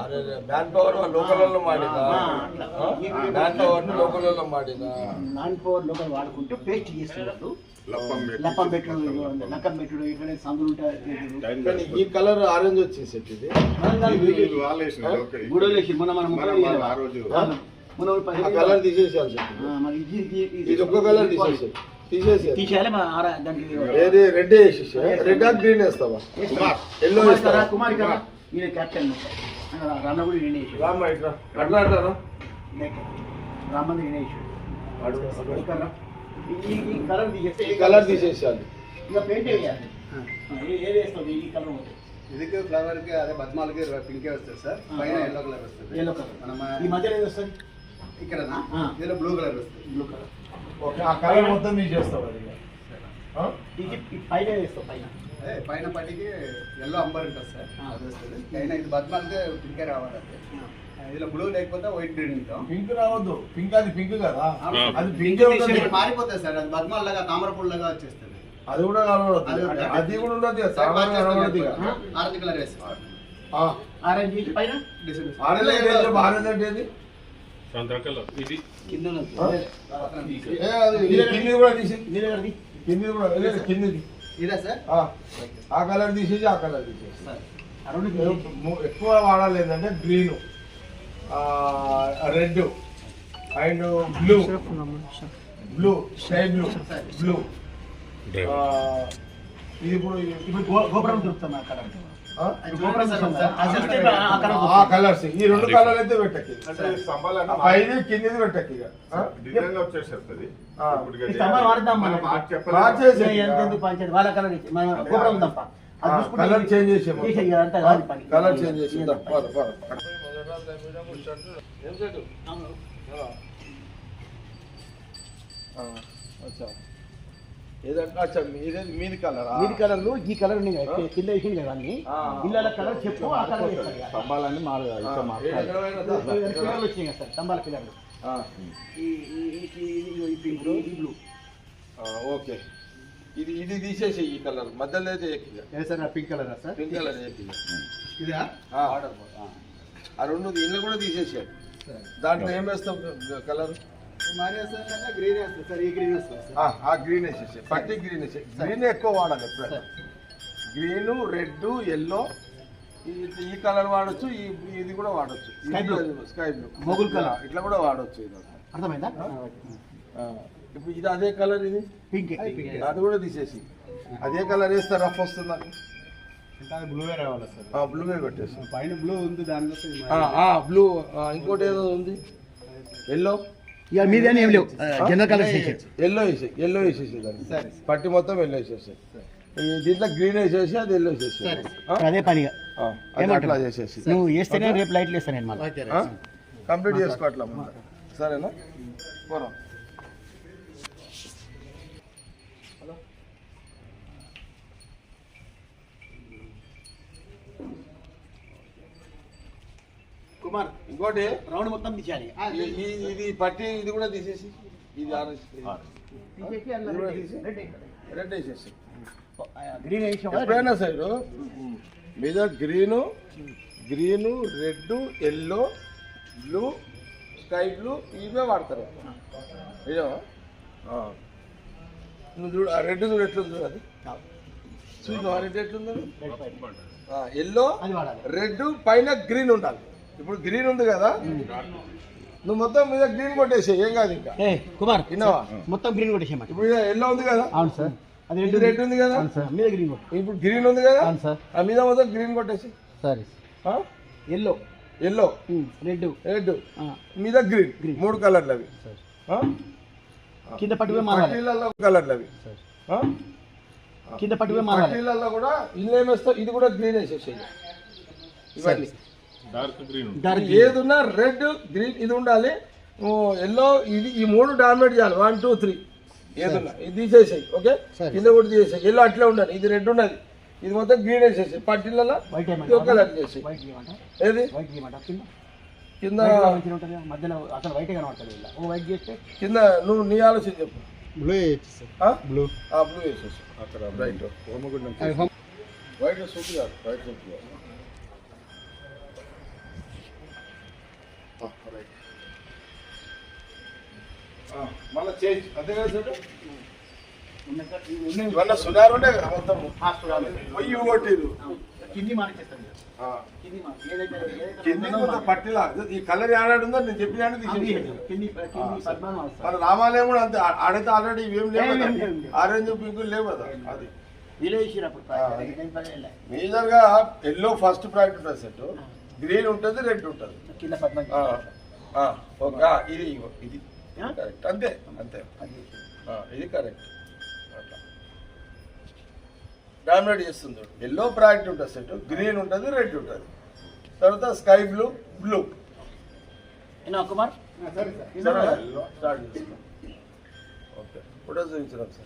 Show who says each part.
Speaker 1: ಅರೆ man power local ಮಾಡಿದ
Speaker 2: అట్లా.
Speaker 1: ಮ್ಯಾನ್ ಪವರ್ ಲೋಕಲ್ ಮಾಡಿದ
Speaker 2: నాన్ పవర్ లోకల్ వాడుకుంటూ పేస్ట్ చేస్తున్నారు
Speaker 3: లప్పం పెట్టి
Speaker 2: లప్పం పెట్టుడు లక్కం పెట్టుడు ఇక్కడ సందులు ఉంటాయి
Speaker 3: టైం
Speaker 1: కానీ ఈ కలర్ ఆరెంజ్ వచ్చేసేది ఇది
Speaker 3: ఇది ఇది వాళ్ళు వేసినారు, ఓకే.
Speaker 2: గుడలు వేసి మొన్న మనం
Speaker 3: మనం మనం ఆ రోజు
Speaker 2: మొన్న ఒక
Speaker 1: ఆ
Speaker 2: పదిహేను
Speaker 1: కలర్ తీసేసేయాల్సి ఉంటుంది.
Speaker 2: ఆ, మరి ఇది ఇది- ఇది-
Speaker 1: ఇది ఒక్క కలర్ తీసేసి తీసేసి
Speaker 2: తీసేయాలి మన ఆర దానికి
Speaker 1: ఏది రెడ్ వేసేసి రెడ్ ఆ గ్రీన్ వేస్తావా
Speaker 3: కుమార్
Speaker 1: ఎల్లో
Speaker 2: కుమార్
Speaker 1: వేస్తావా
Speaker 2: కదా, కుమార్ కదా ఈయన కెప్టెన్ రాన్న కూడా ఈయన వేసాడు
Speaker 1: రామ్మ ఇట్లా అట్లా అంటారా
Speaker 2: రామంది ఈయన వేసాడు ఈ ఈ కలర్ తీసేస్తే
Speaker 1: ఈ కలర్ తీసేసేయాలి
Speaker 2: ఇక పెయింట్ వేయాలి ఏ- ఏది వేస్తుంది ఈ కలర్ ఉంటుంది
Speaker 4: ಇದಕ್ಕೆ ಫ್ಲವರ್ಗೆ ಅದೇ ಬದ್ಮಾಲ್ಗೆ ಪಿಂಕೆ ವಸ್ತದೆ sir ಪೈನ yellow colour ವಸ್ತದೆ
Speaker 2: yellow colour
Speaker 4: ನಮ್ಮ
Speaker 2: ఈ మధ్యలో ఏది వస్తుంది
Speaker 4: ಇಕ್ಕಡನಾ
Speaker 2: ಹಾ.
Speaker 4: ಇದೆಲ್ಲ blue colour ವಸ್ತದೆ
Speaker 2: blue colour
Speaker 1: okay ఆ కలర్ మొత్తం తీసేస్తావు అది ఆ?
Speaker 2: ఇది ఈ పైన వేస్తాం పైన
Speaker 4: అదే పైన పట్టికి ఎల్లో అంబర్ ఉంటుంది సార్. అది వస్తుంది. పైన ఇది బద్మాల్కి పింకే రావాలి ఇదిలో బ్లూ లేకపోతే వైట్ గ్రీన్ ఉంటాం.
Speaker 1: పింక్ రావద్దు. పింక్ అది పింక్ కదా. అది పింక్
Speaker 4: మారిపోతుంది సార్. అది బద్మాల్ లాగా తామర లాగా వచ్చేస్తుంది.
Speaker 1: అది కూడా కనబడదు.
Speaker 4: అది కూడా.
Speaker 1: అది కూడా ఉండదు.
Speaker 4: ఆరెంజ్ కలర్ వేస్తారు
Speaker 1: ఆ.
Speaker 2: ఆరెంజ్ పైన?
Speaker 1: ఆరెంజ్ అంటే?
Speaker 5: ఇది?
Speaker 2: కింద
Speaker 1: అది కూడా తీసి.
Speaker 2: నీళ్ళ కలర్ది.
Speaker 1: కిందిది కూడా.
Speaker 4: ఇదా సార్?
Speaker 1: ఆ. ఆ కలర్ తీసేసి ఆ కలర్ తీసేసి. ఎక్కువ వాడాలి ఏంటంటే green red. And blue. Blue sky blue blue. ఇది ఇప్పుడు
Speaker 2: ఇప్పుడు గో- గోపురం ఆ కలర్.
Speaker 1: ఆ? కలర్స్ ఈ రెండు కలర్ అయితే పెట్టకి. పైది కిందిది పెట్టకి ఇక.
Speaker 2: కలర్
Speaker 1: చేంజ్ చేసేమో.
Speaker 2: పని.
Speaker 1: కలర్ చేంజ్ చేసి
Speaker 2: ఇదంతా
Speaker 1: ఏదంటే మీది మీది కలర్?
Speaker 2: వీటి కలర్లు ఈ కలర్ కదా, వేసింది కదా అన్ని. ఇళ్ళ కలర్ చెప్పు ఆ కలర్.
Speaker 6: స్తంభాలన్నీ
Speaker 2: వచ్చినాయి కదా సార్ స్తంభాల పిల్లర్లు ఈ పింక్ ఈ బ్లూ
Speaker 1: ఓకే. ఇది ఇది తీసేసి ఈ కలర్ మధ్యలో అయితే
Speaker 2: sir pink colour
Speaker 1: sir? Pink colour
Speaker 4: ఇదా?
Speaker 1: ఆ. రెండు దీనిలో కూడా తీసేసాడు దాంట్లో ఏం వేస్తాం కలర్? ఆ గ్రీన్ వేసేసి పట్టి గ్రీన్ వేసేసి గ్రీన్ ఎక్కువ వాడాలి ఎప్పుడైనా. గ్రీన్ రెడ్ ఎల్లో ఈ కలర్ వాడొచ్చు ఈ ఇది కూడా వాడొచ్చు. స్కై బ్లూ
Speaker 2: మొగుల్ colour.
Speaker 1: ఇట్లా కూడా వాడొచ్చు ఇది
Speaker 2: అర్థమైందా?
Speaker 1: ఇప్పుడు ఇది అదే కలర్ ఇది?
Speaker 2: పింక్
Speaker 1: అది కూడా తీసేసి. అదే కలర్ వేస్తే రఫ్ వస్తుందా
Speaker 4: బ్లూవే రావాలి సార్.
Speaker 1: బ్లూవే పెట్టేసి
Speaker 4: పైన బ్లూ ఉంది దానిలో
Speaker 1: బ్లూ ఇంకోటి ఏదో ఉంది? ఎల్లో
Speaker 2: ఇక మీదే ఏం లేవు. జనరల్ కలర్ చేసేది
Speaker 1: ఎల్లో వేసి ఎల్లో వేసేసి దాన్ని. పట్టి మొత్తం ఎల్లో వేసేసి. ఈ దీంట్లో గ్రీన్ వేసేసి అది ఎల్లో వేసేసి?
Speaker 2: అదే పనిగా?
Speaker 1: అట్లా చేసేసి.
Speaker 2: నువ్వు వేస్తేనే రేపు లైట్లు వేస్తాను?
Speaker 1: కంప్లీట్ చేసుకో అట్లా ముందు. సరేనా? పోరా ఇంకోటి
Speaker 2: రౌండ్ మొత్తం తీసేయాలి.
Speaker 1: ఇది పట్టి ఇది కూడా తీసేసి ఇది ఆరెంజ్ రెడ్ వేసేసి.
Speaker 2: గ్రీన్
Speaker 1: ఎప్పుడైనా సైడ్ మీద green green red yellow blue sky blue ఇవే వాడతారు. అయ్యో నువ్వు చూడు ఆ రెడ్ చూడు ఎట్లుంది చూడు అది. ఆ రెడ్ ఎట్లుంది. ఎల్లో రెడ్ పైన గ్రీన్ ఉండాలి. ఇప్పుడు గ్రీన్ ఉంది కదా? నువ్వు మొత్తం మీద గ్రీన్ కొట్టేసి ఏం కాదు ఇంకా.
Speaker 2: ఏ కుమార్
Speaker 1: విన్నావా?
Speaker 2: మొత్తం గ్రీన్ కొట్టేసేయమంట
Speaker 1: ఇప్పుడు ఎల్లో ఉంది కదా?
Speaker 2: అవును సార్. అది
Speaker 1: ఇది రెడ్ ఉంది కదా?
Speaker 2: అవును సార్. మీద గ్రీన్ కొట్టు.
Speaker 1: ఇప్పుడు గ్రీన్ ఉంది కదా?
Speaker 2: అవును సార్.
Speaker 1: ఆ మీద మొత్తం గ్రీన్ కొట్టేసి
Speaker 2: సరే ఎల్లో.
Speaker 1: ఎల్లో.
Speaker 2: రెడ్
Speaker 1: రెడ్ మీద గ్రీన్.
Speaker 2: Green.
Speaker 1: మూడు కలర్లు అవి?
Speaker 2: కింద పట్టుకుపోయి మారాలి.
Speaker 1: కలర్లు అవి?
Speaker 2: కింద పట్టుకుపోయి మారాలి.
Speaker 1: కూడా ఇల్లు ఏమేస్తావు ఇది కూడా గ్రీన్ వేసేసేయి. ఇవన్నీ.
Speaker 5: డార్క్ గ్రీన్
Speaker 2: డార్క్
Speaker 1: ఏది ఉన్నా రెడ్ గ్రీన్ ఇది ఉండాలి. ఎల్లో ఇది ఈ మూడు డామినేట్ చేయాలి. వన్ టూ త్రీ ఏదున్నా. ఇది తీసేసాయి ఓకే. కింద కూడా తీసేసాయి ఎల్లో అట్లే ఉండాలి. ఇది రెడ్ ఉన్నది. ఇది మొత్తం గ్రీన్ వేసేసాయి పట్టీలలో ఇది కలర్ చేసి ఏది?
Speaker 2: కింద?
Speaker 1: కింద
Speaker 2: వైట్లో మంచిగా ఉంటుంది మధ్యలో అసలు వైట్ కనబడుతుంది ఇలా. ఓ వైట్ చేస్తే?
Speaker 1: కింద నువ్వు నీ ఆలోచన చెప్పు.
Speaker 4: బ్లూ
Speaker 1: ఆ?
Speaker 4: బ్లూ
Speaker 1: ఆ బ్లూ వేసేసి అక్కడ రైట్ వైట్ కాదు. వైట్ కాదు. మళ్ళీ చేంజ్ అంతే కదా సార్
Speaker 2: ఉన్నాయి సార్ ఇవి ఉన్నాయి
Speaker 1: ఇవన్నీ సునారు. ఉండే కదా మొత్తం
Speaker 2: ఆ, చూడాలి.
Speaker 1: పొయ్యి కొట్టిరు
Speaker 2: కింది. కింది.
Speaker 1: పట్టిలా. ఈ కలర్ ఏడాడుందో నేను చెప్పిన. మన రామాలయం కూడా అంతే. ఆడైతే ఆల్రెడీ ఇవేం లేవు కదా. ఆరెంజ్ పింక్ లేవు కదా. అది.
Speaker 2: వీలే ఇచ్చిర్రు అప్పుడు
Speaker 1: ఆ,
Speaker 2: పది- పదిహేను పదిహేనులే.
Speaker 1: మేజర్గా ఎల్లో ఫస్ట్ ప్రైడ్ ఉంటుంది సెట్ గ్రీన్ ఉంటుంది రెడ్ ఉంటుంది.
Speaker 2: కింద
Speaker 1: ఇది ఇది? కరెక్ట్. అంతే అంతే. ఇది కరెక్ట్. అట్లా. డామినేట్ చేస్తుంది ఎల్లో ప్రైడ్ ఉంటుంది సెట్ గ్రీన్ ఉంటుంది రెడ్ ఉంటుంది. తర్వాత స్కై బ్లూ బ్లూ.
Speaker 2: ఏనా కుమార్?
Speaker 4: సరే సార్.
Speaker 1: స్టార్ట్ చేసుకో ఓకే. ఫోటో చూపించడం సార్?